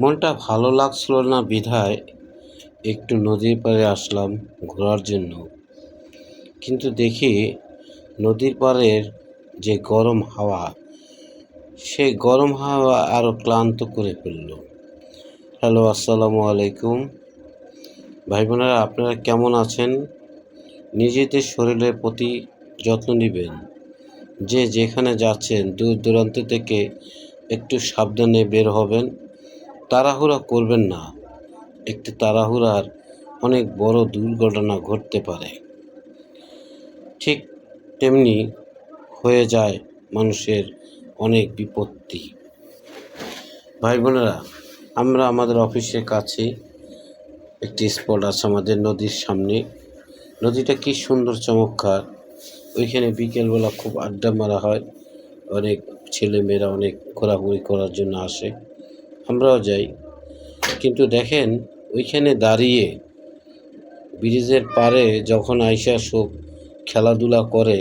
মনটা ভালো লাগছিল না বিধায় একটু নদীর পাড়ে আসলাম ঘোরার জন্য। কিন্তু দেখি নদীর পাড়ের যে গরম হাওয়া, সেই গরম হাওয়া আরও ক্লান্ত করে ফেলল। হ্যালো, আসসালামু আলাইকুম। ভাই বোনেরা আপনারা কেমন আছেন? নিজেদের শরীরের প্রতি যত্ন নেবেন। যে যেখানে যাচ্ছেন, দূর দূরান্ত থেকে একটু সাবধানে বের হবেন। তাড়াহুড়া করবেন না। একটু তাড়াহুড়ার অনেক বড় দুর্ঘটনা ঘটতে পারে। ঠিক তেমনি হয়ে যায় মানুষের অনেক বিপত্তি। ভাই বোনেরা আমরা আমাদের অফিসের কাছে একটি স্পট আছে আমাদের নদীর সামনে। নদীটা কি সুন্দর, চমৎকার। ওইখানে বিকেলবেলা খুব আড্ডা মারা হয়। অনেক ছেলেমেয়েরা অনেক ঘোরাঘুরি করার জন্য আসে। আমরাও যাই। কিন্তু দেখেন, ওইখানে দাঁড়িয়ে ব্রিজের পারে যখন আইসা সব খেলাধুলা করে,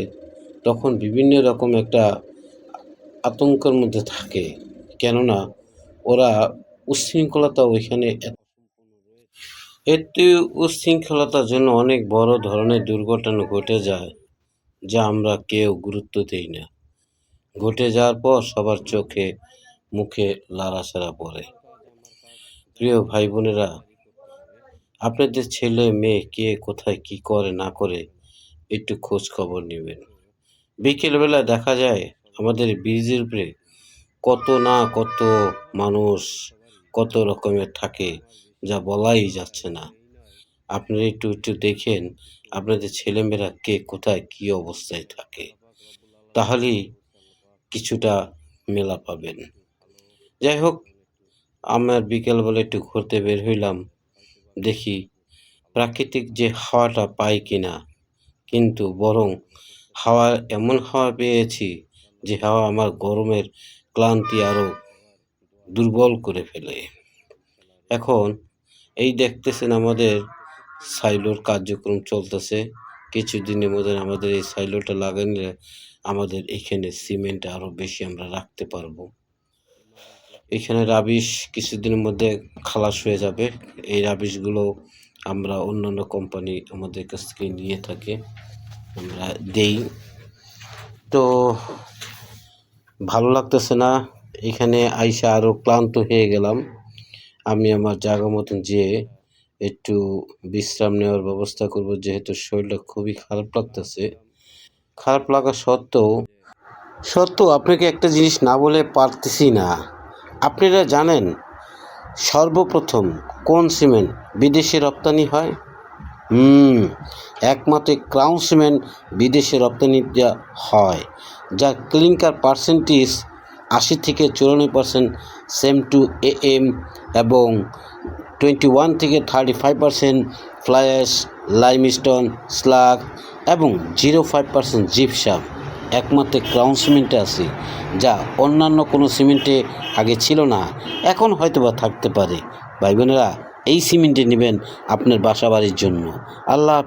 তখন বিভিন্ন রকম একটা আতঙ্কের মধ্যে থাকে। কেননা, ওরা উচ্ছৃঙ্খলতা ওইখানে এত একটি উচ্ছৃঙ্খলতার জন্য অনেক বড় ধরনের দুর্ঘটনা ঘটে যায়, যা আমরা কেউ গুরুত্ব দেই না। ঘটে যাওয়ার পর সবার চোখে মুখে লাড়াছাড়া পড়ে প্রিয় ভাই বোনেরা আপনাদের ছেলে, মেয়ে কে কোথায় কি করে, না করে একটু খোঁজ খবর নেবেন। বিকেলবেলা দেখা যায় আমাদের ব্রিজের উপরে কত না কত মানুষ, কত রকমের থাকে যা বলাই যাচ্ছে না। আপনারা একটু একটু দেখেন আপনাদের ছেলেমেয়েরা কে কোথায় কি অবস্থায় থাকে। তাহলেই কিছুটা মেলা পাবেন। যাই হোক, আমার বিকেলবেলা একটু ঘুরতে বের হইলাম। দেখি প্রাকৃতিক যে হাওয়াটা পাই কিনা। কিন্তু বরং হাওয়া এমন হাওয়া পেয়েছি যে হাওয়া আমার গরমের ক্লান্তি আরও দুর্বল করে ফেলে। এখন এই দেখতেছেন আমাদের সাইলোর কার্যক্রম চলতেছে। কিছুদিনের মধ্যে আমাদের এই সাইলোটা লাগালে আমাদের এখানে সিমেন্ট আরও বেশি আমরা রাখতে পারব। এখানে রাবিশ কিছুদিনের মধ্যে খালাস হয়ে যাবে। এই রাবিশগুলো আমরা অন্যান্য কোম্পানি আমাদের কাছ থেকে নিয়ে থাকে, আমরা দেই। তো ভালো লাগতেছে না। এখানে আইসা আরও ক্লান্ত হয়ে গেলাম। আমি আমার জায়গা মতন যেয়ে একটু বিশ্রাম নেওয়ার ব্যবস্থা করব, যেহেতু শরীরটা খুবই খারাপ লাগতেছে। খারাপ লাগা সত্ত্বেও সত্ত্বেও আপনাকে একটা জিনিস না বলে পারতেছি না। আপনারা জানেন সর্বপ্রথম কোন সিমেন্ট বিদেশে রপ্তানি হয়? হুম, একমাত্র ক্রাউন সিমেন্ট বিদেশে রপ্তানি হয়, যা ক্লিংকার পার্সেন্টেজ আশি থেকে চুরানব্বই percent, CEM two A M এবং টোয়েন্টি ওয়ান থেকে thirty five percent fly ash limestone, slag এবং জিরো ফাইভ পার্সেন্ট জিপসাম। একমাত্র ক্রাউন সিমেন্টে আছে, যা অন্যান্য কোনো সিমেন্টে আগে ছিল না, এখন হয়তোবা থাকতে পারে ভাই বোনেরা, এই সিমেন্টে নেবেন আপনার বাসা বাড়ির জন্য আল্লাহ।